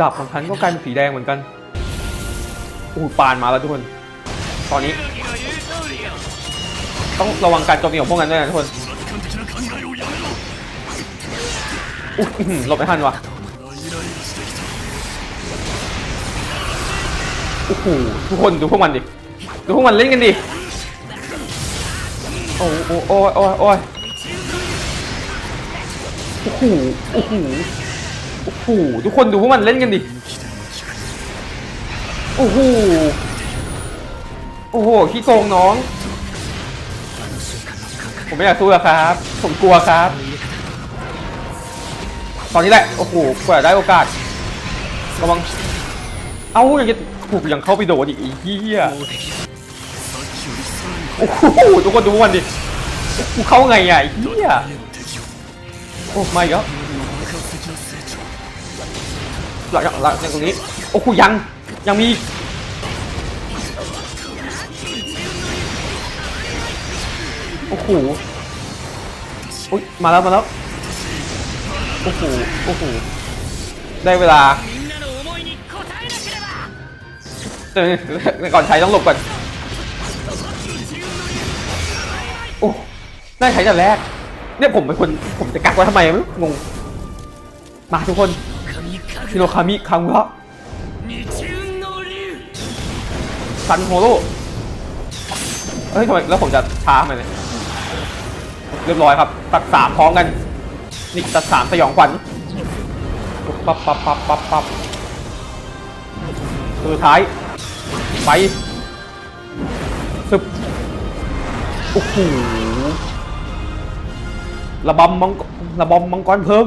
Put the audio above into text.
ดาบของฉันก็กลายเป็นสีแดงเหมือนกันโอ้ปานมาแล้วทุกคน ตอนนี้ ต้องระวังการโจมตีของพวกนั้นด้วยนะทุกคนอุ๊ยอื้หลบไม่ทันวะโอ้โหทุกคนดูพวกมันดิ ดูพวกมันเล่นกันดิ โอ้โหโอ้ยโอ้ยโอ้ยโอ้โหโอ้โห โอ้โหทุกคนดูพวกมันเล่นกันดิ โอ้โห โอ้โหขี้โกงน้อง ผมไม่อยากสู้แล้วครับ ผมกลัวครับ ตอนนี้แหละ โอ้โหกว่าได้โอกาสระวัง เอ้ายังจะถูกยังเข้าไปโดนอีกไอ้เหี้ยโอ้โหทุกคนดูมันดิ กูเข้าไงอะไอ้เหี้ยโอ้ไม่ก็ หลักหลักในตรงนี้ โอ้โหยัง ยังมีโอ้โหอุ้ยมาแล้วมาแล้ว โอ้โห โอ้โห ได้เวลาแต่ก่อนใช้ต้องหลบก่อน โอ้ได้ใช้แต่แรก เนี่ยผมเป็นคน ผมจะกักไว้ทำไมงง มาทุกคน ฮิโรคามิคังวะซันโฮโร่เฮ้ยทำไมแล้วผมจะช้าไหมเนี่ยเรียบร้อยครับ ตักสามพร้อมกัน นี่ตักสามสยองขวัญปั๊บปั๊บปั๊บปั๊บปั๊บสุดท้าย ไปซึบโอ้โหระบำมังระบำมังกรเพิ่ม